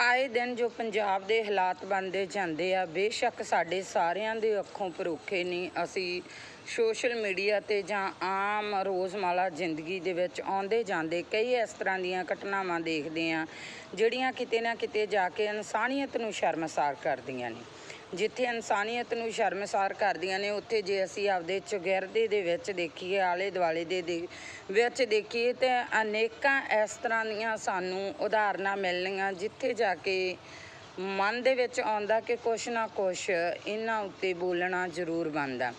ਆਏ ਦਿਨ ਜੋ ਪੰਜਾਬ ਦੇ ਹਾਲਾਤ ਬਣਦੇ ਜਾਂਦੇ ਆ, ਬੇਸ਼ੱਕ ਸਾਡੇ ਸਾਰਿਆਂ ਦੇ ਅੱਖੋਂ ਪਰੋਖੇ ਨਹੀਂ। ਅਸੀਂ ਸੋਸ਼ਲ ਮੀਡੀਆ ਤੇ ਜਾਂ ਆਮ ਰੋਜ਼ਮਾਲਾ ਜ਼ਿੰਦਗੀ ਦੇ ਵਿੱਚ ਆਉਂਦੇ ਜਾਂਦੇ ਕਈ ਇਸ ਤਰ੍ਹਾਂ ਦੀਆਂ ਘਟਨਾਵਾਂ ਦੇਖਦੇ ਆ, ਜਿਹੜੀਆਂ ਕਿਤੇ ਨਾ ਕਿਤੇ ਜਾ ਕੇ ਇਨਸਾਨੀਅਤ ਨੂੰ ਸ਼ਰਮਸਾਰ ਕਰਦੀਆਂ ਨੇ। ਜਿੱਥੇ ਇਨਸਾਨੀਅਤ ਨੂੰ ਸ਼ਰਮਸਾਰ ਕਰਦੀਆਂ ਨੇ, ਉੱਥੇ ਜੇ ਅਸੀਂ ਆਪਦੇ ਚੁਗਿਰਦੇ ਦੇ ਵਿੱਚ ਦੇਖੀਏ ਆਲੇ ਦੁਆਲੇ ਦੇ ਦੇ ਵਿੱਚ ਦੇਖੀਏ, ਤੇ ਅਨੇਕਾਂ ਇਸ ਤਰ੍ਹਾਂ ਦੀਆਂ ਸਾਨੂੰ ਉਦਾਹਰਨਾਂ ਮਿਲਣੀਆਂ, ਜਿੱਥੇ ਜਾ ਕੇ ਮਨ ਦੇ ਵਿੱਚ ਆਉਂਦਾ ਕਿ ਕੁਛ ਨਾ ਕੁਛ ਇਹਨਾਂ ਉੱਤੇ ਬੋਲਣਾ ਜ਼ਰੂਰ ਬਣਦਾ।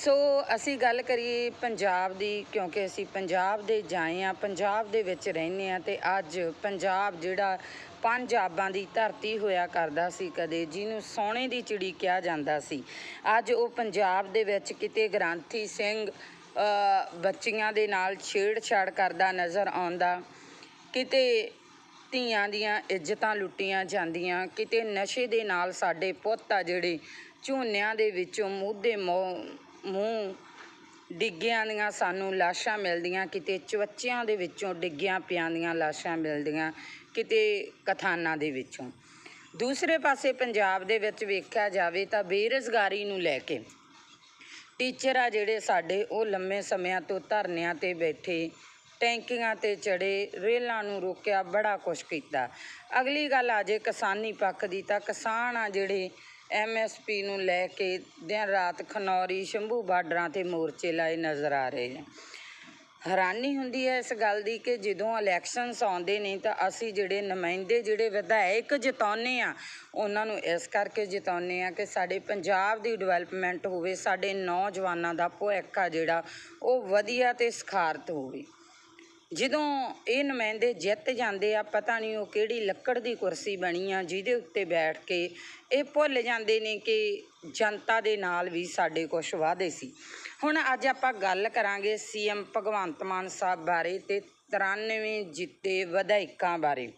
ਸੋ ਅਸੀਂ ਗੱਲ ਕਰੀਏ ਪੰਜਾਬ ਦੀ, ਕਿਉਂਕਿ ਅਸੀਂ ਪੰਜਾਬ ਦੇ ਜਾਏ ਆ ਪੰਜਾਬ ਦੇ ਵਿੱਚ ਰਹਿੰਦੇ ਆ ਤੇ ਅੱਜ ਪੰਜਾਬ ਜਿਹੜਾ ਪੰਜ ਆਬਾਂ ਦੀ ਧਰਤੀ ਹੋਇਆ ਕਰਦਾ ਸੀ ਕਦੇ, ਜਿਹਨੂੰ ਸੋਨੇ ਦੀ ਚਿੜੀ ਕਿਹਾ ਜਾਂਦਾ ਸੀ। ਅੱਜ ਉਹ ਪੰਜਾਬ ਦੇ ਵਿੱਚ ਕਿਤੇ ਗ੍ਰਾਂਥੀ ਸਿੰਘ ਬੱਚੀਆਂ ਦੇ ਨਾਲ ਛੇੜਛਾੜ ਕਰਦਾ ਨਜ਼ਰ ਆਉਂਦਾ। ਕਿਤੇ ਧੀਆਂ ਦੀਆਂ ਇੱਜ਼ਤਾਂ ਲੁੱਟੀਆਂ ਜਾਂਦੀਆਂ, ਕਿਤੇ ਨਸ਼ੇ ਦੇ ਨਾਲ ਸਾਡੇ ਪੁੱਤ ਆ ਜਿਹੜੇ ਝੋਨਿਆਂ ਦੇ ਵਿੱਚੋਂ ਮੂਧੇ ਮੂੰਹ ਡਿੱਗਿਆਂ ਦੀਆਂ ਸਾਨੂੰ ਲਾਸ਼ਾਂ ਮਿਲਦੀਆਂ, ਕਿਤੇ ਚਵੱਚਿਆਂ ਦੇ ਵਿੱਚੋਂ ਡਿੱਗਿਆਂ ਪਿਆਂ ਦੀਆਂ ਲਾਸ਼ਾਂ ਮਿਲਦੀਆਂ, ਕਿਤੇ ਕਥਾਨਾਂ ਦੇ ਵਿੱਚੋਂ। ਦੂਸਰੇ ਪਾਸੇ ਪੰਜਾਬ ਦੇ ਵਿੱਚ ਵੇਖਿਆ ਜਾਵੇ ਤਾਂ ਬੇਰੁਜ਼ਗਾਰੀ ਨੂੰ ਲੈ ਕੇ ਟੀਚਰ ਆ ਜਿਹੜੇ ਸਾਡੇ, ਉਹ ਲੰਮੇ ਸਮਿਆਂ ਤੋਂ ਧਰਨਿਆਂ ਤੇ ਬੈਠੇ, ਟੈਂਕੀਆਂ ਤੇ ਚੜੇ ਰੇਲਾਂ ਨੂੰ ਰੋਕਿਆ, ਬੜਾ ਕੁਛ ਕੀਤਾ। ਅਗਲੀ ਗੱਲ ਆ, ਜੇ ਕਿਸਾਨੀ ਪੱਖ ਦੀ ਤਾਂ ਕਿਸਾਨ ਆ ਜਿਹੜੇ ਐਮਐਸਪੀ ਨੂੰ ਲੈ ਕੇ ਦਿਨ ਰਾਤ ਖਨੌਰੀ, ਸ਼ੰਭੂ ਬਾਰਡਰਾਂ ਤੇ ਮੋਰਚੇ ਲਾਏ ਨਜ਼ਰ ਆ ਰਹੇ ਨੇ। ਹੈਰਾਨੀ ਹੁੰਦੀ ਹੈ ਇਸ ਗੱਲ ਦੀ ਕਿ ਜਦੋਂ ਇਲੈਕਸ਼ਨਸ ਆਉਂਦੇ ਨੇ ਤਾਂ ਅਸੀਂ ਜਿਹੜੇ ਨੁਮਾਇੰਦੇ, ਜਿਹੜੇ ਵਿਧਾਇਕ ਜਿਤਾਉਂਦੇ ਆ ਉਹਨਾਂ ਨੂੰ ਇਸ ਕਰਕੇ ਜਿਤਾਉਂਦੇ ਆ ਕਿ ਸਾਡੇ ਪੰਜਾਬ ਦੀ ਡਿਵੈਲਪਮੈਂਟ ਹੋਵੇ, ਸਾਡੇ ਨੌਜਵਾਨਾਂ ਦਾ ਭਵਿੱਖ ਆ ਜਿਹੜਾ, ਉਹ ਵਧੀਆ ਤੇ ਸਖਾਰਤ ਹੋਵੇ। ਜਦੋਂ ਇਹ ਨੁਮਾਇੰਦੇ ਜਿੱਤ ਜਾਂਦੇ ਆ, ਪਤਾ ਨਹੀਂ ਉਹ ਕਿਹੜੀ ਲੱਕੜ ਦੀ ਕੁਰਸੀ ਬਣੀ ਆ, ਜਿਹਦੇ ਉੱਤੇ ਬੈਠ ਕੇ ਇਹ ਭੁੱਲ ਜਾਂਦੇ ਨੇ ਕਿ ਜਨਤਾ ਦੇ ਨਾਲ ਵੀ ਸਾਡੇ ਕੁਝ ਵਾਅਦੇ ਸੀ। ਹੁਣ ਅੱਜ ਆਪਾਂ ਗੱਲ ਕਰਾਂਗੇ ਸੀਐਮ ਭਗਵੰਤ ਮਾਨ ਸਾਹਿਬ ਬਾਰੇ ਤੇ 93 ਜਿੱਤੇ ਵਿਧਾਇਕਾਂ ਬਾਰੇ।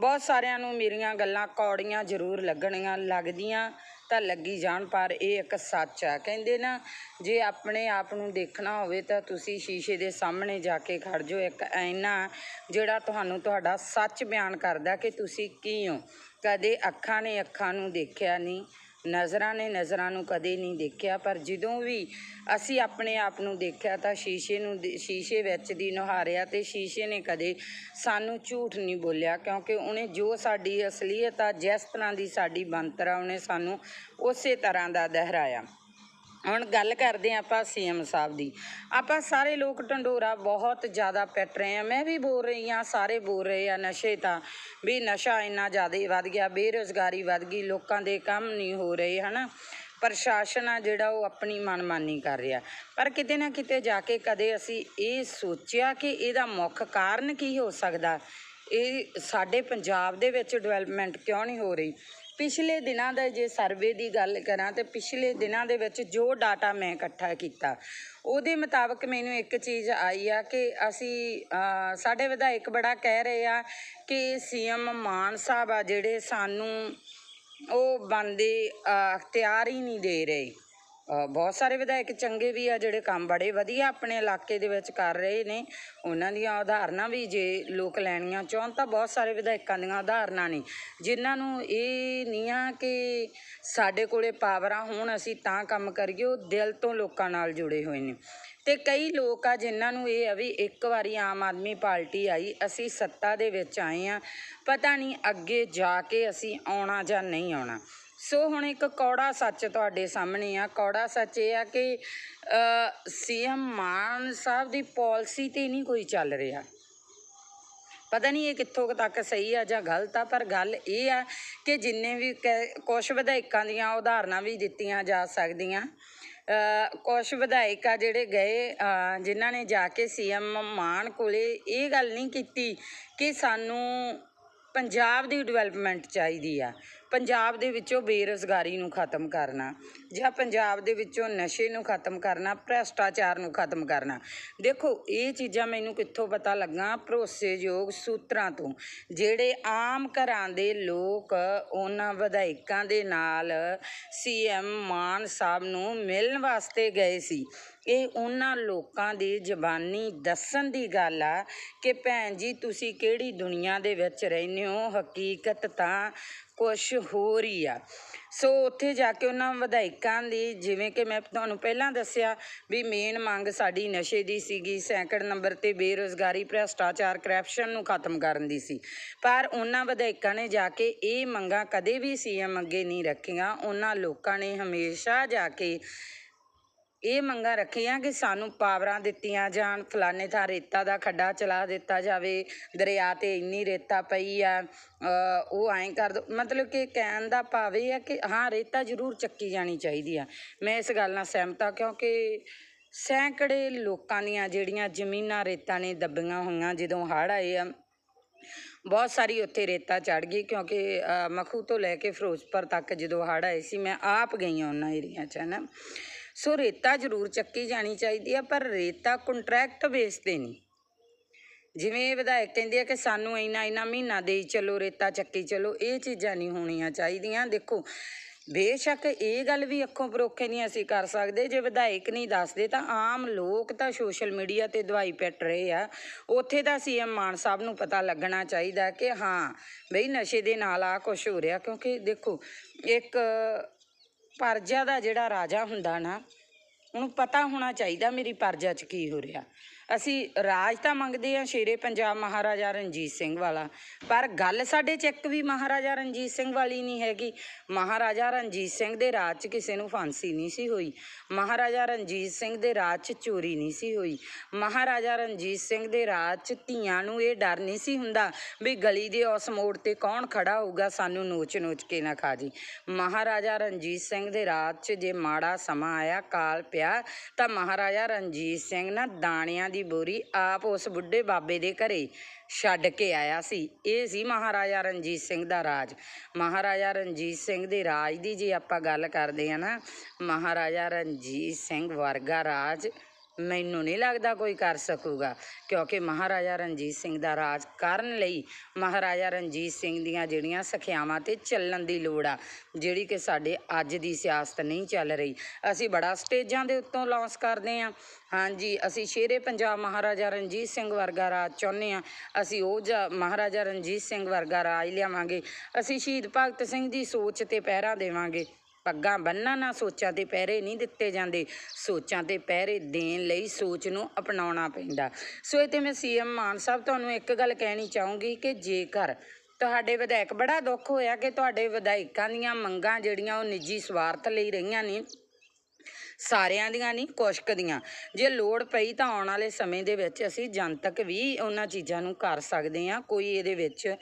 ਬਹੁਤ ਸਾਰਿਆਂ ਨੂੰ ਮੇਰੀਆਂ ਗੱਲਾਂ ਕੌੜੀਆਂ ਜ਼ਰੂਰ ਲੱਗਣੀਆਂ, ਲੱਗਦੀਆਂ। ਤਾਂ ਲੱਗੀ ਜਾਣ, ਪਰ ਇਹ ਇੱਕ ਸੱਚ ਆ। ਕਹਿੰਦੇ ਨਾ, ਜੇ ਆਪਣੇ ਆਪ ਨੂੰ ਦੇਖਣਾ ਹੋਵੇ ਤਾਂ ਤੁਸੀਂ ਸ਼ੀਸ਼ੇ ਦੇ ਸਾਹਮਣੇ ਜਾ ਕੇ ਖੜ ਜਾਓ। ਇੱਕ ਆਇਨਾ ਜਿਹੜਾ ਤੁਹਾਨੂੰ ਤੁਹਾਡਾ ਸੱਚ ਬਿਆਨ ਕਰਦਾ ਕਿ ਤੁਸੀਂ ਕੀ ਹੋ। ਕਦੇ ਅੱਖਾਂ ਨੇ ਅੱਖਾਂ ਨੂੰ ਦੇਖਿਆ ਨਹੀਂ ਨਜ਼ਰਾਂ ਨੇ ਨਜ਼ਰਾਂ ਨੂੰ ਕਦੇ ਨਹੀਂ ਦੇਖਿਆ, ਪਰ ਜਦੋਂ ਵੀ ਅਸੀਂ ਆਪਣੇ ਆਪ ਨੂੰ ਦੇਖਿਆ ਤਾਂ ਸ਼ੀਸ਼ੇ ਨੂੰ ਸ਼ੀਸ਼ੇ ਵਿੱਚ ਦੀ ਨੁਹਾਰਿਆ ਤੇ ਸ਼ੀਸ਼ੇ ਨੇ ਕਦੇ ਸਾਨੂੰ ਝੂਠ ਨਹੀਂ ਬੋਲਿਆ, ਕਿਉਂਕਿ ਉਹਨੇ ਜੋ ਸਾਡੀ ਅਸਲੀਅਤ ਆ, ਜਿਸ ਤਰ੍ਹਾਂ ਦੀ ਸਾਡੀ ਬਣਤਰ ਆ, ਉਹਨੇ ਸਾਨੂੰ ਉਸੇ ਤਰ੍ਹਾਂ ਦਾ ਦਹਰਾਇਆ। ਹੁਣ ਗੱਲ ਕਰਦੇ ਹਾਂ ਆਪਾਂ ਸੀਐਮ ਸਾਹਿਬ ਦੀ। ਆਪਾਂ ਸਾਰੇ ਲੋਕ ਢੰਡੋਰਾ ਬਹੁਤ ਜ਼ਿਆਦਾ ਪਿੱਟ ਰਹੇ ਆ ਮੈਂ ਵੀ ਬੋਲ ਰਹੀ ਆ ਸਾਰੇ ਬੋਲ ਰਹੇ ਆ ਨਸ਼ੇ ਤਾਂ। ਵੀ ਨਸ਼ਾ ਇੰਨਾ ਜ਼ਿਆਦਾ ਵੱਧ ਗਿਆ, ਬੇਰੁਜ਼ਗਾਰੀ ਵੱਧ ਗਈ, ਲੋਕਾਂ ਦੇ ਕੰਮ ਨਹੀਂ ਹੋ ਰਹੇ, ਹਨਾ? ਪ੍ਰਸ਼ਾਸਨ ਆ ਜਿਹੜਾ ਉਹ ਆਪਣੀ ਮਨਮਾਨੀ ਕਰ ਰਿਹਾ। ਪਰ ਕਿਤੇ ਨਾ ਕਿਤੇ ਜਾ ਕੇ ਕਦੇ ਅਸੀਂ ਇਹ ਸੋਚਿਆ ਕਿ ਇਹਦਾ ਮੁੱਖ ਕਾਰਨ ਕੀ ਹੋ ਸਕਦਾ? ਇਹ ਸਾਡੇ ਪੰਜਾਬ ਦੇ ਵਿੱਚ ਡਿਵੈਲਪਮੈਂਟ ਕਿਉਂ ਨਹੀਂ ਹੋ ਰਹੀ? ਪਿਛਲੇ ਦਿਨਾਂ ਦਾ ਜੇ ਸਰਵੇ ਦੀ ਗੱਲ ਕਰਾਂ ਤੇ ਪਿਛਲੇ ਦਿਨਾਂ ਦੇ ਵਿੱਚ ਜੋ ਡਾਟਾ ਮੈਂ ਇਕੱਠਾ ਕੀਤਾ, ਉਹਦੇ ਮੁਤਾਬਕ ਮੈਨੂੰ ਇੱਕ ਚੀਜ਼ ਆਈ ਆ ਕਿ ਅਸੀਂ ਸਾਡੇ ਵਿਧਾਇਕ ਬੜਾ ਕਹਿ ਰਹੇ ਆ ਕਿ ਸੀਐਮ ਮਾਨ ਸਾਹਿਬ ਆ ਜਿਹੜੇ ਸਾਨੂੰ ਉਹ ਬੰਦੇ ਅਖਤਿਆਰ ਹੀ ਨਹੀਂ ਦੇ ਰਹੇ। ਬਹੁਤ ਸਾਰੇ ਵਿਧਾਇਕ ਚੰਗੇ ਵੀ ਆ, ਜਿਹੜੇ ਕੰਮ ਬੜੇ ਵਧੀਆ ਆਪਣੇ ਇਲਾਕੇ ਦੇ ਵਿੱਚ ਕਰ ਰਹੇ ਨੇ। ਉਹਨਾਂ ਦੀਆਂ ਉਦਾਹਰਨਾਂ ਵੀ ਜੇ ਲੋਕ ਲੈਣੀਆਂ ਚਾਹਣ ਤਾਂ ਬਹੁਤ ਸਾਰੇ ਵਿਧਾਇਕਾਂ ਦੀਆਂ ਉਦਾਹਰਨਾਂ ਨੇ। ਜਿਨ੍ਹਾਂ ਨੂੰ ਇਹ ਨਹੀਂ ਆ ਕਿ ਸਾਡੇ ਕੋਲੇ ਪਾਵਰਾਂ ਹੋਣ, ਅਸੀਂ ਤਾਂ ਕੰਮ ਕਰੀਏ, ਉਹ ਦਿਲ ਤੋਂ ਲੋਕਾਂ ਨਾਲ ਜੁੜੇ ਹੋਏ ਨੇ। ਤੇ ਕਈ ਲੋਕ ਆ ਜਿਨ੍ਹਾਂ ਨੂੰ ਇਹ ਆ ਵੀ ਇੱਕ ਵਾਰੀ ਆਮ ਆਦਮੀ ਪਾਰਟੀ ਆਈ, ਅਸੀਂ ਸੱਤਾ ਦੇ ਵਿੱਚ ਆਏ ਆ, ਪਤਾ ਨਹੀਂ ਅੱਗੇ ਜਾ ਕੇ ਅਸੀਂ ਆਉਣਾ ਜਾਂ ਨਹੀਂ ਆਉਣਾ। ਸੋ ਹੁਣ ਇੱਕ ਕੌੜਾ ਸੱਚ ਤੁਹਾਡੇ ਸਾਹਮਣੇ ਆ। ਕੌੜਾ ਸੱਚ ਇਹ ਆ ਕਿ ਸੀਐਮ ਮਾਨ ਸਾਹਿਬ ਦੀ ਪਾਲਿਸੀ ਤੇ ਨਹੀਂ ਕੋਈ ਚੱਲ ਰਿਹਾ। ਪਤਾ ਨਹੀਂ ਇਹ ਕਿੱਥੋਂ ਤੱਕ ਸਹੀ ਆ ਜਾਂ ਗਲਤ ਆ ਪਰ ਗੱਲ ਇਹ ਆ ਕਿ ਜਿੰਨੇ ਵੀ ਕ- ਕੁਛ ਵਿਧਾਇਕਾਂ ਦੀਆਂ ਉਦਾਹਰਨਾਂ ਵੀ ਦਿੱਤੀਆਂ ਜਾ ਸਕਦੀਆਂ। ਅ, ਕੁਛ ਵਿਧਾਇਕ ਆ ਜਿਹੜੇ ਗਏ ਅ, ਜਿਨ੍ਹਾਂ ਨੇ ਜਾ ਕੇ ਸੀਐਮ ਮਾਨ ਕੋਲੇ ਇਹ ਗੱਲ ਨਹੀਂ ਕੀਤੀ ਕਿ ਸਾਨੂੰ ਪੰਜਾਬ ਦੀ ਡਿਵੈਲਪਮੈਂਟ ਚਾਹੀਦੀ ਆ। ਪੰਜਾਬ ਦੇ ਵਿੱਚੋਂ ਬੇਰੁਜ਼ਗਾਰੀ ਨੂੰ ਖਤਮ ਕਰਨਾ, ਜਾਂ ਪੰਜਾਬ ਦੇ ਵਿੱਚੋਂ ਨਸ਼ੇ ਨੂੰ ਖਤਮ ਕਰਨਾ, ਭ੍ਰਸ਼ਟਾਚਾਰ ਨੂੰ ਖਤਮ ਕਰਨਾ। ਦੇਖੋ, ਇਹ ਚੀਜ਼ਾਂ ਮੈਨੂੰ ਕਿੱਥੋਂ ਪਤਾ ਲੱਗਾ? ਭਰੋਸੇਯੋਗ ਸੂਤਰਾਂ ਤੋਂ। ਜਿਹੜੇ ਆਮ ਘਰਾਂ ਦੇ ਲੋਕ ਉਹਨਾਂ ਵਿਧਾਇਕਾਂ ਦੇ ਨਾਲ ਸੀਐਮ ਮਾਨ ਸਾਹਿਬ ਨੂੰ ਮਿਲਣ ਵਾਸਤੇ ਗਏ ਸੀ। ਇਹ ਉਹਨਾਂ ਲੋਕਾਂ ਦੀ ਜ਼ਬਾਨੀ ਦੱਸਣ ਦੀ ਗੱਲ ਆ ਕਿ ਭੈਣ ਜੀ, ਤੁਸੀਂ ਕਿਹੜੀ ਦੁਨੀਆ ਦੇ ਵਿੱਚ ਰਹਿੰਦੇ ਹੋ? ਹਕੀਕਤ ਤਾਂ ਕੁਛ ਹੋਰ ਹੀ ਆ। ਸੋ ਉੱਥੇ ਜਾ ਕੇ ਉਹਨਾਂ ਵਿਧਾਇਕਾਂ ਦੀ ਜਿਵੇਂ ਕਿ ਮੈਂ ਤੁਹਾਨੂੰ ਪਹਿਲਾਂ ਦੱਸਿਆ ਵੀ ਮੇਨ ਮੰਗ ਸਾਡੀ ਨਸ਼ੇ ਦੀ ਸੀਗੀ, ਸੈਂਕੜ ਨੰਬਰ ਤੇ ਬੇਰੁਜ਼ਗਾਰੀ, ਭ੍ਰਸ਼ਟਾਚਾਰ ਕਰਪਸ਼ਨ ਨੂੰ ਖਤਮ ਕਰਨ ਦੀ ਸੀ। ਪਰ ਉਹਨਾਂ ਵਿਧਾਇਕਾਂ ਨੇ ਜਾ ਕੇ ਇਹ ਮੰਗਾਂ ਕਦੇ ਵੀ ਸੀਐਮ ਅੱਗੇ ਨਹੀਂ ਰੱਖੀਆਂ। ਉਹਨਾਂ ਲੋਕਾਂ ਨੇ ਹਮੇਸ਼ਾ ਜਾ ਕੇ ਇਹ ਮੰਗਾਂ ਰੱਖੀਆਂ ਕਿ ਸਾਨੂੰ ਪਾਵਰਾਂ ਦਿੱਤੀਆਂ ਜਾਣ, ਫਲਾਣੇ ਥਾਂ ਰੇਤਾ ਦਾ ਖੱਡਾ ਚਲਾ ਦਿੱਤਾ ਜਾਵੇ, ਦਰਿਆ ਤੇ ਇੰਨੀ ਰੇਤਾ ਪਈ ਆ ਉਹ ਐਂ ਕਰ ਦੋ। ਮਤਲਬ ਕਿ ਕਹਿਣ ਦਾ ਭਾਵ ਇਹ ਆ ਕਿ ਹਾਂ, ਰੇਤਾ ਜ਼ਰੂਰ ਚੱਕੀ ਜਾਣੀ ਚਾਹੀਦੀ ਆ। ਮੈਂ ਇਸ ਗੱਲ ਨਾਲ ਸਹਿਮਤ ਹਾਂ, ਕਿਉਂਕਿ ਸੈਂਕੜੇ ਲੋਕਾਂ ਦੀਆਂ ਜਿਹੜੀਆਂ ਜ਼ਮੀਨਾਂ ਰੇਤਾ ਨੇ ਦੱਬੀਆਂ ਹੋਈਆਂ, ਜਦੋਂ ਹੜ੍ਹ ਆਏ ਆ, ਬਹੁਤ ਸਾਰੀ ਉੱਥੇ ਰੇਤਾ ਚੜ ਗਈ, ਕਿਉਂਕਿ ਮਖੂ ਤੋਂ ਲੈ ਕੇ ਫਿਰੋਜ਼ਪੁਰ ਤੱਕ ਜਦੋਂ ਹੜ੍ਹ ਆਏ ਸੀ, ਮੈਂ ਆਪ ਗਈ ਹਾਂ ਉਹਨਾਂ ਏਰੀਆ 'ਚ, ਹੈ ਨਾ। ਸੋ ਰੇਤਾ ਜ਼ਰੂਰ ਚੱਕੀ ਜਾਣੀ ਚਾਹੀਦੀ ਆ, ਪਰ ਰੇਤਾ ਕੰਟਰੈਕਟ ਬੇਸ ਤੇ ਨਹੀਂ। ਜਿਵੇਂ ਵਿਧਾਇਕ ਕਹਿੰਦੇ ਆ ਕਿ ਸਾਨੂੰ ਇੰਨਾ ਇੰਨਾ ਮਹੀਨਾ ਦੇਈ ਚੱਲੋ, ਰੇਤਾ ਚੱਕੀ ਚੱਲੋ, ਇਹ ਚੀਜ਼ਾਂ ਨਹੀਂ ਹੋਣੀਆਂ ਚਾਹੀਦੀਆਂ। ਦੇਖੋ, ਬੇਸ਼ੱਕ ਇਹ ਗੱਲ ਵੀ ਅੱਖੋਂ ਪਰੋਖੇ ਨਹੀਂ ਅਸੀਂ ਕਰ ਸਕਦੇ। ਜੇ ਵਿਧਾਇਕ ਨਹੀਂ ਦੱਸਦੇ ਤਾਂ ਆਮ ਲੋਕ ਤਾਂ ਸੋਸ਼ਲ ਮੀਡੀਆ ਤੇ ਦਵਾਈ ਪਿੱਟ ਰਹੇ ਆ। ਉੱਥੇ ਦਾ ਸੀਐਮ ਮਾਨ ਸਾਹਿਬ ਨੂੰ ਪਤਾ ਲੱਗਣਾ ਚਾਹੀਦਾ ਕਿ ਹਾਂ, ਬਈ ਨਸ਼ੇ ਦੇ ਨਾਲ ਆ ਕੁਝ ਹੋ ਰਿਹਾ, ਕਿਉਂਕਿ ਦੇਖੋ, ਇੱਕ ਪਰਜਾ ਦਾ ਜਿਹੜਾ ਰਾਜਾ ਹੁੰਦਾ ਨਾ, ਉਹਨੂੰ ਪਤਾ ਹੋਣਾ ਚਾਹੀਦਾ ਮੇਰੀ ਪਰਜਾ 'ਚ ਕੀ ਹੋ ਰਿਹਾ। ਅਸੀਂ ਰਾਜ ਤਾਂ ਮੰਗਦੇ ਆ ਸ਼ੇਰੇ ਪੰਜਾਬ ਮਹਾਰਾਜਾ ਰਣਜੀਤ ਸਿੰਘ ਵਾਲਾ, ਪਰ ਗੱਲ ਸਾਡੇ 'ਚ ਇੱਕ ਵੀ ਮਹਾਰਾਜਾ ਰਣਜੀਤ ਸਿੰਘ ਵਾਲੀ ਨਹੀਂ ਹੈਗੀ। ਮਹਾਰਾਜਾ ਰਣਜੀਤ ਸਿੰਘ ਦੇ ਰਾਜ 'ਚ ਕਿਸੇ ਨੂੰ ਫਾਂਸੀ ਨਹੀਂ ਸੀ ਹੋਈ। ਮਹਾਰਾਜਾ ਰਣਜੀਤ ਸਿੰਘ ਦੇ ਰਾਜ 'ਚ ਚੋਰੀ ਨਹੀਂ ਸੀ ਹੋਈ। ਮਹਾਰਾਜਾ ਰਣਜੀਤ ਸਿੰਘ ਦੇ ਰਾਜ 'ਚ ਧੀਆਂ ਨੂੰ ਇਹ ਡਰ ਨਹੀਂ ਸੀ ਹੁੰਦਾ ਵੀ ਗਲੀ ਦੇ ਉਸ ਮੋੜ ਤੇ ਕੌਣ ਖੜਾ ਹੋਊਗਾ, ਸਾਨੂੰ ਨੋਚ ਨੋਚ ਕੇ ਨਾ ਖਾ ਜੀ। ਮਹਾਰਾਜਾ ਰਣਜੀਤ ਸਿੰਘ ਦੇ ਰਾਜ 'ਚ ਜੇ ਮਾੜਾ ਸਮਾਂ ਆਇਆ, ਕਾਲ ਪਿਆ, ਤਾਂ ਮਹਾਰਾਜਾ ਰਣਜੀਤ ਸਿੰਘ ਨਾ ਦਾਣਿਆਂ ਦੀ ਬੋਰੀ ਆਪ ਉਸ ਬੁੱਢੇ ਬਾਬੇ ਦੇ ਘਰੇ ਛੱਡ ਕੇ ਆਇਆ ਸੀ। ਇਹ ਸੀ ਮਹਾਰਾਜਾ ਰਣਜੀਤ ਸਿੰਘ ਦਾ ਰਾਜ। ਮਹਾਰਾਜਾ ਰਣਜੀਤ ਸਿੰਘ ਦੇ ਰਾਜ ਦੀ ਜੇ ਆਪਾਂ ਗੱਲ ਕਰਦੇ ਆ ਨਾ, ਮਹਾਰਾਜਾ ਰਣਜੀਤ ਸਿੰਘ ਵਰਗਾ ਰਾਜ ਮੈਨੂੰ ਨਹੀਂ ਲੱਗਦਾ ਕੋਈ ਕਰ ਸਕੂਗਾ, ਕਿਉਂਕਿ ਮਹਾਰਾਜਾ ਰਣਜੀਤ ਸਿੰਘ ਦਾ ਰਾਜ ਕਰਨ ਲਈ ਮਹਾਰਾਜਾ ਰਣਜੀਤ ਸਿੰਘ ਦੀਆਂ ਜਿਹੜੀਆਂ ਸਖਿਆਵਾਂ ਤੇ ਚੱਲਣ ਦੀ ਲੋੜ ਆ, ਜਿਹੜੀ ਕਿ ਸਾਡੇ ਅੱਜ ਦੀ ਸਿਆਸਤ ਨਹੀਂ ਚੱਲ ਰਹੀ। ਅਸੀਂ ਬੜਾ ਸਟੇਜਾਂ ਦੇ ਉੱਤੋਂ ਲਾਂਚ ਕਰਦੇ ਹਾਂ। ਹਾਂਜੀ, ਅਸੀਂ ਸ਼ੇਰੇ ਪੰਜਾਬ ਮਹਾਰਾਜਾ ਰਣਜੀਤ ਸਿੰਘ ਵਰਗਾ ਰਾਜ ਚਾਹੁੰਦੇ ਹਾਂ। ਅਸੀਂ ਉਹ ਜਾ ਮਹਾਰਾਜਾ ਰਣਜੀਤ ਸਿੰਘ ਵਰਗਾ ਰਾਜ ਲਿਆਵਾਂਗੇ। ਅਸੀਂ ਸ਼ਹੀਦ ਭਗਤ ਸਿੰਘ ਦੀ ਸੋਚ ਤੇ ਪਹਿਰਾ ਦੇਵਾਂਗੇ। ਪੱਗਾਂ ਬੰਨ੍ਹਣਾ ਨਾ ਸੋਚਾਂ ਤੇ ਪਹਿਰੇ ਨਹੀਂ ਦਿੱਤੇ ਜਾਂਦੇ। ਸੋਚਾਂ ਤੇ ਪਹਿਰੇ ਦੇਣ ਲਈ ਸੋਚ ਨੂੰ ਅਪਣਾਉਣਾ ਪੈਂਦਾ। ਸੋ ਇਹ ਤੇ ਮੈਂ ਸੀਐਮ ਮਾਨ ਸਾਹਿਬ ਤੁਹਾਨੂੰ ਇੱਕ ਗੱਲ ਕਹਿਣੀ ਚਾਹੂੰਗੀ ਕਿ ਜੇਕਰ ਤੁਹਾਡੇ ਵਿਧਾਇਕ ਬੜਾ ਦੁੱਖ ਹੋਇਆ ਕਿ ਤੁਹਾਡੇ ਵਿਧਾਇਕਾਂ ਦੀਆਂ ਮੰਗਾਂ ਜਿਹੜੀਆਂ ਉਹ ਨਿੱਜੀ ਸਵਾਰਥ ਲਈ ਰਹੀਆਂ ਨੇ, ਸਾਰਿਆਂ ਦੀਆਂ ਨਹੀਂ, ਕੁਸ਼ਕ ਦੀਆਂ, ਜੇ ਲੋੜ ਪਈ ਤਾਂ ਆਉਣ ਵਾਲੇ ਸਮੇਂ ਦੇ ਵਿੱਚ ਅਸੀਂ ਜਨਤਕ ਵੀ ਉਹਨਾਂ ਚੀਜ਼ਾਂ ਨੂੰ ਕਰ ਸਕਦੇ ਹਾਂ। ਕੋਈ ਇਹਦੇ ਵਿੱਚ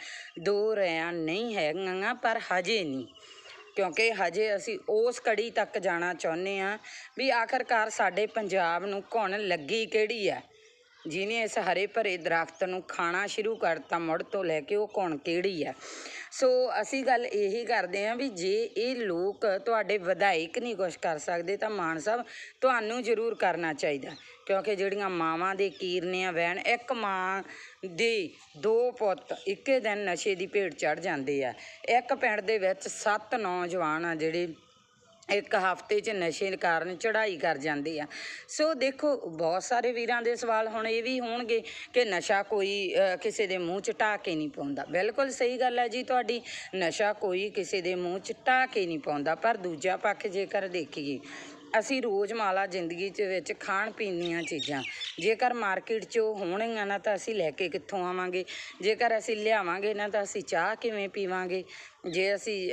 ਦੋ ਰਿਆਂ ਨਹੀਂ ਹੈਗੀਆਂ, ਪਰ ਹਜੇ ਨਹੀਂ। ਕਿਉਂਕਿ ਹਜੇ ਅਸੀਂ ਉਸ ਕੜੀ ਤੱਕ ਜਾਣਾ ਚਾਹੁੰਦੇ ਹਾਂ ਵੀ ਆਖਰਕਾਰ ਸਾਡੇ ਪੰਜਾਬ ਨੂੰ ਘੁਣ ਲੱਗੀ ਕਿਹੜੀ ਹੈ। ਜਿਹਨੇ ਇਸ ਹਰੇ ਭਰੇ ਦਰਖਤ ਨੂੰ ਖਾਣਾ ਸ਼ੁਰੂ ਕਰਤਾ, ਮੁੜ ਤੋਂ ਲੈ ਕੇ ਉਹ ਘੁਣ ਕਿਹੜੀ ਹੈ। ਸੋ ਅਸੀਂ ਗੱਲ ਇਹੀ ਕਰਦੇ ਹਾਂ ਵੀ ਜੇ ਇਹ ਲੋਕ ਤੁਹਾਡੇ ਵਿਧਾਇਕ ਨਹੀਂ ਕੁਛ ਕਰ ਸਕਦੇ ਤਾਂ ਮਾਨ ਸਾਹਿਬ ਤੁਹਾਨੂੰ ਜ਼ਰੂਰ ਕਰਨਾ ਚਾਹੀਦਾ। ਕਿਉਂਕਿ ਜਿਹੜੀਆਂ ਮਾਵਾਂ ਦੇ ਕੀਰਨੀਆਂ ਵਹਿਣ, ਇੱਕ ਮਾਂ ਦੇ ਦੋ ਪੁੱਤ ਇੱਕੇ ਦਿਨ ਨਸ਼ੇ ਦੀ ਭੇਟ ਚੜ ਜਾਂਦੇ ਆ। ਇੱਕ ਪਿੰਡ ਦੇ ਵਿੱਚ ਸੱਤ ਨੌਜਵਾਨ ਆ ਜਿਹੜੇ ਇੱਕ ਹਫ਼ਤੇ 'ਚ ਨਸ਼ੇ ਕਾਰਨ ਚੜ੍ਹਾਈ ਕਰ ਜਾਂਦੇ ਆ। ਸੋ ਦੇਖੋ, ਬਹੁਤ ਸਾਰੇ ਵੀਰਾਂ ਦੇ ਸਵਾਲ ਹੁਣ ਇਹ ਵੀ ਹੋਣਗੇ ਕਿ ਨਸ਼ਾ ਕੋਈ ਕਿਸੇ ਦੇ ਮੂੰਹ 'ਚ ਢਾਹ ਕੇ ਨਹੀਂ ਪਾਉਂਦਾ। ਬਿਲਕੁਲ ਸਹੀ ਗੱਲ ਹੈ ਜੀ ਤੁਹਾਡੀ, ਨਸ਼ਾ ਕੋਈ ਕਿਸੇ ਦੇ ਮੂੰਹ 'ਚ ਢਾਹ ਕੇ ਨਹੀਂ ਪਾਉਂਦਾ। ਪਰ ਦੂਜਾ ਪੱਖ ਜੇਕਰ ਦੇਖੀਏ ਅਸੀਂ ਰੋਜ਼ਮਾਲਾ ਜ਼ਿੰਦਗੀ 'ਚ ਵਿੱਚ ਖਾਣ ਪੀਣ ਦੀਆਂ ਚੀਜ਼ਾਂ, ਜੇਕਰ ਮਾਰਕੀਟ 'ਚ ਉਹ ਹੋਣਗੀਆਂ ਨਾ ਤਾਂ ਅਸੀਂ ਲੈ ਕੇ ਕਿੱਥੋਂ ਆਵਾਂਗੇ? ਜੇਕਰ ਅਸੀਂ ਲਿਆਵਾਂਗੇ ਨਾ ਤਾਂ ਅਸੀਂ ਚਾਹ ਕਿਵੇਂ ਪੀਵਾਂਗੇ? ਜੇ ਅਸੀਂ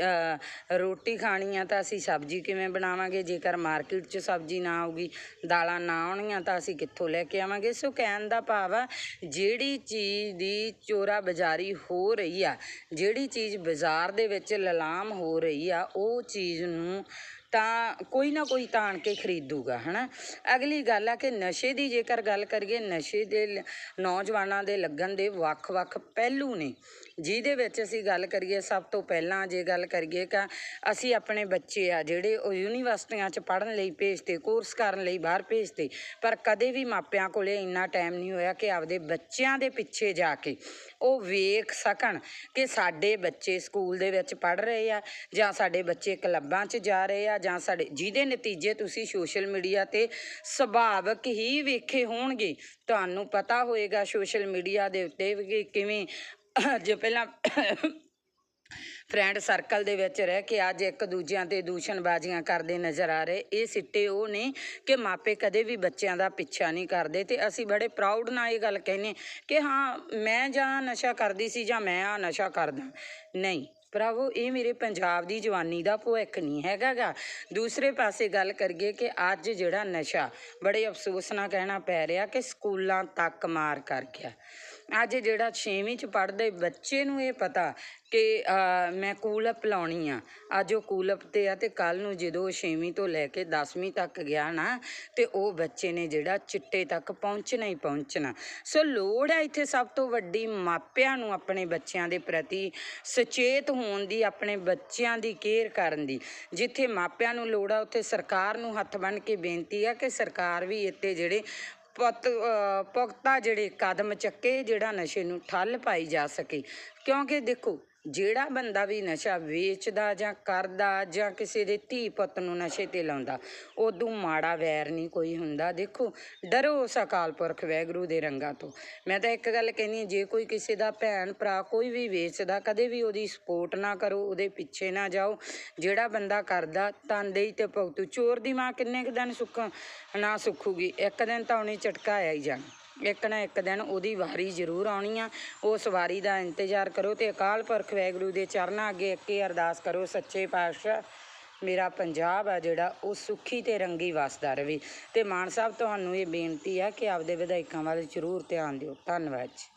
ਰੋਟੀ ਖਾਣੀ ਆ ਤਾਂ ਅਸੀਂ ਸਬਜ਼ੀ ਕਿਵੇਂ ਬਣਾਵਾਂਗੇ? ਜੇਕਰ ਮਾਰਕੀਟ 'ਚ ਸਬਜ਼ੀ ਨਾ ਆਊਗੀ, ਦਾਲਾਂ ਨਾ ਆਉਣਗੀਆਂ ਤਾਂ ਅਸੀਂ ਕਿੱਥੋਂ ਲੈ ਕੇ ਆਵਾਂਗੇ? ਸੋ ਕਹਿਣ ਦਾ ਭਾਵ ਆ, ਜਿਹੜੀ ਚੀਜ਼ ਦੀ ਚੋਰਾ ਬਾਜ਼ਾਰੀ ਹੋ ਰਹੀ ਆ, ਜਿਹੜੀ ਚੀਜ਼ ਬਾਜ਼ਾਰ ਦੇ ਵਿੱਚ ਲਲਾਮ ਹੋ ਰਹੀ ਆ, ਉਹ ਚੀਜ਼ ਨੂੰ ਤਾਂ ਕੋਈ ਨਾ ਕੋਈ ਤਾਂ ਆਣ ਕੇ ਖਰੀਦੂਗਾ, ਹਨਾ? ਅਗਲੀ ਗੱਲ ਆ ਕਿ ਨਸ਼ੇ ਦੀ ਜੇਕਰ ਗੱਲ ਕਰੀਏ, ਨਸ਼ੇ ਦੇ ਲ- ਨੌਜਵਾਨਾਂ ਦੇ ਲੱਗਣ ਦੇ ਵੱਖ-ਵੱਖ ਪਹਿਲੂ ਨੇ। ਜਿਹਦੇ ਵਿੱਚ ਅਸੀਂ ਗੱਲ ਕਰੀਏ, ਸਭ ਤੋਂ ਪਹਿਲਾਂ ਜੇ ਗੱਲ ਕਰੀਏ ਤਾਂ ਅਸੀਂ ਆਪਣੇ ਬੱਚੇ ਆ ਜਿਹੜੇ ਉਹ ਯੂਨੀਵਰਸਿਟੀਆਂ 'ਚ ਪੜ੍ਹਨ ਲਈ ਭੇਜਤੇ ਕੋਰਸ ਕਰਨ ਲਈ ਬਾਹਰ ਭੇਜਤੇ, ਪਰ ਕਦੇ ਵੀ ਮਾਪਿਆਂ ਕੋਲੇ ਇੰਨਾ ਟਾਈਮ ਨਹੀਂ ਹੋਇਆ ਕਿ ਆਪਦੇ ਬੱਚਿਆਂ ਦੇ ਪਿੱਛੇ ਜਾ ਕੇ ਉਹ ਵੇਖ ਸਕਣ ਕਿ ਸਾਡੇ ਬੱਚੇ ਸਕੂਲ ਦੇ ਵਿੱਚ ਪੜ੍ਹ ਰਹੇ ਆ ਜਾਂ ਸਾਡੇ ਬੱਚੇ ਕਲੱਬਾਂ 'ਚ ਜਾ ਰਹੇ ਆ ਜਾਂ ਸਾਡੇ, ਜਿਹਦੇ ਨਤੀਜੇ ਤੁਸੀਂ ਸੋਸ਼ਲ ਮੀਡੀਆ ਤੇ ਸੁਭਾਵਕ ਹੀ ਵੇਖੇ ਹੋਣਗੇ, ਤੁਹਾਨੂੰ ਪਤਾ ਹੋਏਗਾ ਸੋਸ਼ਲ ਮੀਡੀਆ ਦੇ ਉੱਤੇ ਵੀ ਕਿਵੇਂ ਅੱਜ ਪਹਿਲਾਂ ਫਰੈਂਡ ਸਰਕਲ ਦੇ ਵਿੱਚ ਰਹਿ ਕੇ ਅੱਜ ਇੱਕ ਦੂਜਿਆਂ ਤੇ ਦੂਸ਼ਣਬਾਜ਼ੀਆਂ ਕਰਦੇ ਨਜ਼ਰ ਆ ਰਹੇ। ਇਹ ਸਿੱਟੇ ਉਹ ਨੇ ਕਿ ਮਾਪੇ ਕਦੇ ਵੀ ਬੱਚਿਆਂ ਦਾ ਪਿੱਛਾ ਨਹੀਂ ਕਰਦੇ ਤੇ ਅਸੀਂ ਬੜੇ ਪ੍ਰਾਊਡ ਨਾਲ ਇਹ ਗੱਲ ਕਹਿੰਨੇ ਕਿ ਹਾਂ, ਮੈਂ ਜਾਂ ਨਸ਼ਾ ਕਰਦੀ ਸੀ ਜਾਂ ਮੈਂ ਆ ਨਸ਼ਾ ਕਰਦਾ। ਨਹੀਂ, ਭਰਾਵੋ, ਇਹ ਮੇਰੇ ਪੰਜਾਬ ਦੀ ਜਵਾਨੀ ਦਾ ਭਵਿੱਖ ਨਹੀਂ ਹੈਗਾਗਾ। ਦੂਸਰੇ ਪਾਸੇ ਗੱਲ ਕਰੀਏ ਕਿ ਅੱਜ ਜਿਹੜਾ ਨਸ਼ਾ ਬੜੇ ਅਫਸੋਸ ਨਾਲ ਕਹਿਣਾ ਪੈ ਰਿਹਾ ਕਿ ਸਕੂਲਾਂ ਤੱਕ ਮਾਰ ਕਰ ਗਿਆ। ਅੱਜ ਜਿਹੜਾ 6ਵੀਂ ਚ ਪੜ੍ਹਦੇ ਬੱਚੇ ਨੂੰ ਇਹ ਪਤਾ ਕਿ ਮੈਂ ਕੂਲਪ ਲਾਉਣੀ ਆ। ਅੱਜ ਉਹ ਕੂਲਪ ਤੇ ਆ ਤੇ ਕੱਲ ਨੂੰ ਜਦੋਂ ਉਹ 6ਵੀਂ ਤੋਂ ਲੈ ਕੇ 10ਵੀਂ ਤੱਕ ਗਿਆ ਨਾ, ਤੇ ਉਹ ਬੱਚੇ ਨੇ ਜਿਹੜਾ ਚਿੱਟੇ ਤੱਕ ਪਹੁੰਚਣਾ ਹੀ ਪਹੁੰਚਣਾ। ਸੋ ਲੋੜ ਹੈ ਇੱਥੇ ਸਭ ਤੋਂ ਵੱਡੀ ਮਾਪਿਆਂ ਨੂੰ ਆਪਣੇ ਬੱਚਿਆਂ ਦੇ ਪ੍ਰਤੀ ਸੁਚੇਤ ਹੋਣ ਦੀ, ਆਪਣੇ ਬੱਚਿਆਂ ਦੀ ਕੇਅਰ ਕਰਨ ਦੀ। ਜਿੱਥੇ ਮਾਪਿਆਂ ਨੂੰ ਲੋੜ ਆ, ਉੱਥੇ ਸਰਕਾਰ ਨੂੰ ਹੱਥ ਬੰਨ੍ਹ ਕੇ ਬੇਨਤੀ ਆ ਕਿ ਸਰਕਾਰ ਵੀ ਇੱਥੇ ਜਿਹੜੇ ਪੁੱਤ ਪੁਖਤਾ ਜਿਹੜੇ ਕਦਮ ਚੱਕੇ ਜਿਹੜਾ ਨਸ਼ੇ ਨੂੰ ਠੱਲ ਪਾਈ ਜਾ ਸਕੇ। ਕਿਉਂਕਿ ਦੇਖੋ ਜਿਹੜਾ ਬੰਦਾ ਵੀ ਨਸ਼ਾ ਵੇਚਦਾ ਜਾਂ ਕਰਦਾ ਜਾਂ ਕਿਸੇ ਦੇ ਧੀ ਪੁੱਤ ਨੂੰ ਨਸ਼ੇ ਤੇ ਲਾਉਂਦਾ, ਉਦੋਂ ਮਾੜਾ ਵੈਰ ਨਹੀਂ ਕੋਈ ਹੁੰਦਾ। ਦੇਖੋ, ਡਰੋ ਉਸ ਅਕਾਲ ਪੁਰਖ ਵੈਗਰੂ ਦੇ ਰੰਗਾਂ ਤੋਂ। ਮੈਂ ਤਾਂ ਇੱਕ ਗੱਲ ਕਹਿੰਦੀ ਜੇ ਕੋਈ ਕਿਸੇ ਦਾ ਭੈਣ ਭਰਾ ਕੋਈ ਵੀ ਵੇਚਦਾ, ਕਦੇ ਵੀ ਉਹਦੀ ਸਪੋਰਟ ਨਾ ਕਰੋ, ਉਹਦੇ ਪਿੱਛੇ ਨਾ ਜਾਓ, ਜਿਹੜਾ ਬੰਦਾ ਕਰਦਾ ਤਨਦੇਹੀ ਤੇ ਭੁਗਤੂ। ਚੋਰ ਦੀ ਮਾਂ ਕਿੰਨੇ ਕੁ ਦਿਨ ਸੁੱਖ, ਨਾ ਸੁੱਖੂਗੀ, ਇੱਕ ਦਿਨ ਤਾਂ ਉਹਨੇ ਝਟਕਾਇਆ ਹੀ ਜਾਣਾ। ਇੱਕ ਨਾ ਇੱਕ ਦਿਨ ਉਹਦੀ ਵਾਰੀ ਜ਼ਰੂਰ ਆਉਣੀ ਆ। ਉਸ ਵਾਰੀ ਦਾ ਇੰਤਜ਼ਾਰ ਕਰੋ ਤੇ ਅਕਾਲ ਪੁਰਖ ਵੈਗਰੂ ਦੇ ਚਰਨਾਂ ਅੱਗੇ ਇੱਕ ਅਰਦਾਸ ਕਰੋ, ਸੱਚੇ ਪਾਤਸ਼ਾਹ, ਮੇਰਾ ਪੰਜਾਬ ਆ ਜਿਹੜਾ, ਉਹ ਸੁਖੀ ਤੇ ਰੰਗੀ ਵਸਦਾ ਰਵੇ। ਤੇ ਮਾਨ ਸਾਹਿਬ, ਤੁਹਾਨੂੰ ਇਹ ਬੇਨਤੀ ਆ ਕਿ ਆਪਦੇ ਵਿਧਾਇਕਾਂ ਵੱਲ ਜ਼ਰੂਰ ਧਿਆਨ ਦਿਓ। ਧੰਨਵਾਦ ਜੀ।